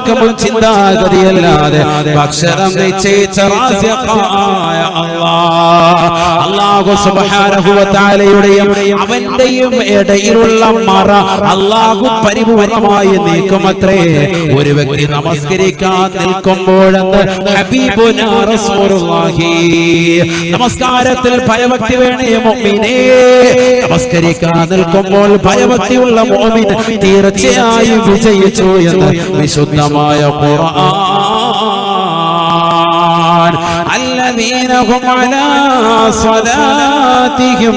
മാതാപിതാക്കൾക്കും ചിന്താഗതിയല്ലാതെ ഭക്ഷണം നിശ്ചയിച്ച റാസിഖായ വ തആലയുടെയും അവന്റെയും ഇടയിലുള്ള മറ അല്ലാഹു പരിപൂർണമായി നീക്കുമത്രേ. ഒരു വ്യക്തി നമസ്കരിക്കാൻ നിൽക്കുമ്പോഴെന്ന് നമസ്കാരത്തിൽ ഭയഭക്തി വേണേ മുഅ്മിനേ. നമസ്കരിക്കാൻ നിൽക്കുമ്പോൾ ഭയഭക്തിയുള്ള മുഅ്മിൻ തീർച്ചയായും വിജയിച്ചു എന്ന് വിശുദ്ധമായ ഖുർആൻ الذين هم على صلاتهم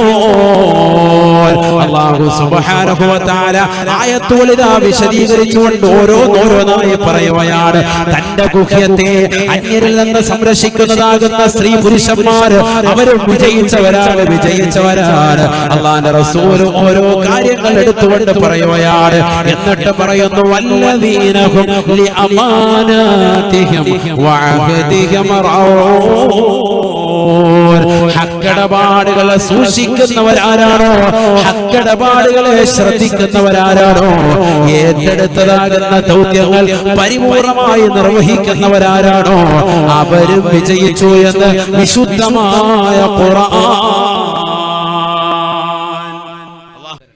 يحافظون അള്ളാഹു സുബ്ഹാനഹു വ തആല ആയത്തുകൾ ഇതാ വിശദീകരിച്ചുകൊണ്ട് ഓരോന്നോരോന്നായി പറയുകയാണ് തന്റെ ഗുഹ്യത്തെ അന്യരിൽ നിന്ന് സംരക്ഷിക്കുന്നതാകുന്ന സ്ത്രീ പുരുഷന്മാര് അവരും വിജയിച്ചവരാണ് വിജയിച്ചവരാണ് അള്ളാന്റെ റസൂൽ ഓരോ കാര്യങ്ങൾ എടുത്തുകൊണ്ട് പറയുകയാണ് എന്നിട്ട് പറയുന്നു വല്ലദീനഹും ലി അമാനാതിഹിം വഅഹദിഹിം റഊൻ ഹക്കടപാടുകളെ സൂക്ഷിക്കുന്നവരാരാണോ? ഹക്കടപാടുകളെ ശ്രദ്ധിക്കുന്നവരാരാണോ? ഏറ്റെടുത്തതാകുന്ന ദൗത്യങ്ങൾ പരിപൂർണമായി നിർവഹിക്കുന്നവരാരാണോ? അവരും വിജയിച്ചു എന്ന് വിശുദ്ധമായ ഖുർആൻ.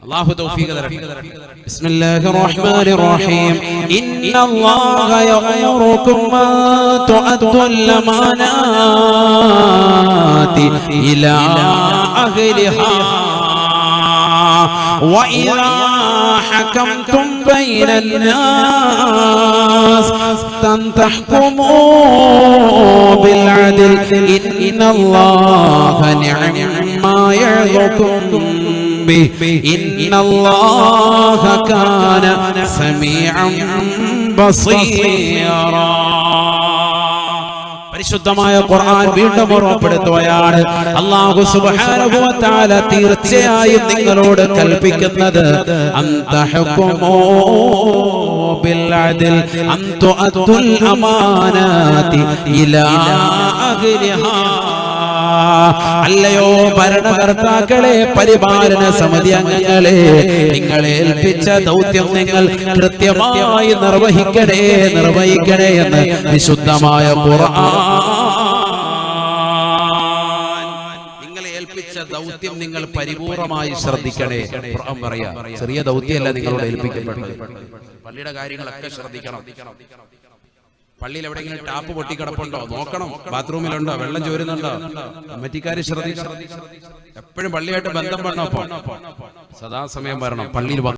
അല്ലാഹു തൗഫീഖ് തരട്ടെ. بسم الله الرحمن الرحيم. إن الله يأمركم أن تؤدوا الأمانات إلى أهلها. وإذا حكمتم بين الناس أن تحكموا بالعدل. إن الله نعم ما يعظكم. به إن الله كان سميعا بصيرا പരിശുദ്ധമായ ഖുർആൻ വീണ്ടും ഓർമ്മപ്പെടുത്തുകയാണ് അല്ലാഹു സുബ്ഹാനഹു വ തആല തീർച്ചയായും നിങ്ങളോട് കൽപ്പിക്കുന്നത് അന്തഹകുമോ ബിൽ അദ്ൽ അൻ തുഅദ്ദുൽ അമാനാതി ഇലാ അഹ്ലിഹാ അല്ലയോ ഭരണകർത്താക്കളെ പരിപാലന സമിതി അംഗങ്ങളെ നിങ്ങളെ ഏൽപ്പിച്ച ദൗത്യം നിങ്ങൾ കൃത്യമായി നിർവഹിക്കണേ നിർവഹിക്കണേ എന്ന് വിശുദ്ധമായ ദൗത്യം നിങ്ങൾ പരിപൂർണമായി ശ്രദ്ധിക്കണേ. പറയാ ചെറിയ ദൗത്യമല്ല നിങ്ങളോട് ഏൽപ്പിക്കപ്പെട്ടത്. പള്ളിയുടെ കാര്യങ്ങളൊക്കെ ശ്രദ്ധിക്കണം. പള്ളിയിൽ എവിടെയെങ്കിലും ടാപ്പ് പൊട്ടി കിടപ്പുണ്ടോ? നോക്കണം. ബാത്റൂമിലുണ്ടോ? വെള്ളം ചോരുന്നുണ്ടോ? കമ്മിറ്റിക്കാര് ശ്രദ്ധിക്കണം. എപ്പോഴും പള്ളിയായിട്ട് ബന്ധം വേണം സദാസമയം വരണം. പള്ളിയിൽ